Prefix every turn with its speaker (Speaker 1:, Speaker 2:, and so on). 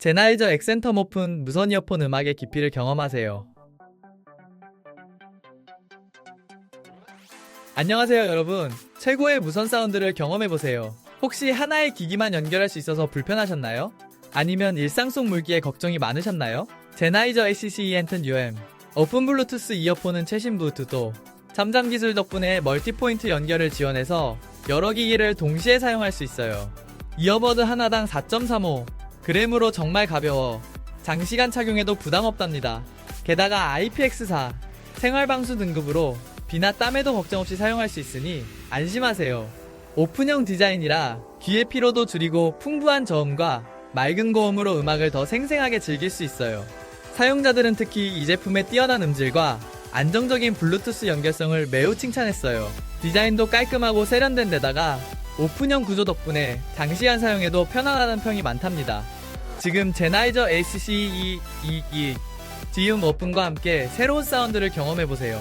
Speaker 1: 제나이저 엑센텀 오픈 무선 이어폰 음악의 깊이를 경험하세요. 안녕하세요, 여러분. 최고의 무선 사운드를 경험해보세요. 혹시 하나의 기기만 연결할 수 있어서 불편하셨나요? 아니면 일상 속 물기에 걱정이 많으셨나요? 제나이저 ACC 엔튼 UM 오픈 블루투스 이어폰은 최신 블루투도 잠잠 기술 덕분에 멀티포인트 연결을 지원해서 여러 기기를 동시에 사용할 수 있어요. 이어버드 하나당 4.35 그램으로 정말 가벼워 장시간 착용해도 부담 없답니다. 게다가 IPX4 생활방수 등급으로 비나 땀에도 걱정 없이 사용할 수 있으니 안심하세요. 오픈형 디자인이라 귀의 피로도 줄이고 풍부한 저음과 맑은 고음으로 음악을 더 생생하게 즐길 수 있어요. 사용자들은 특히 이 제품의 뛰어난 음질과 안정적인 블루투스 연결성을 매우 칭찬했어요. 디자인도 깔끔하고 세련된 데다가 오픈형 구조 덕분에 장시간 사용해도 편안하다는 평이 많답니다. 지금 제나이저 ACC2222 지움 오픈과 함께 새로운 사운드를 경험해보세요.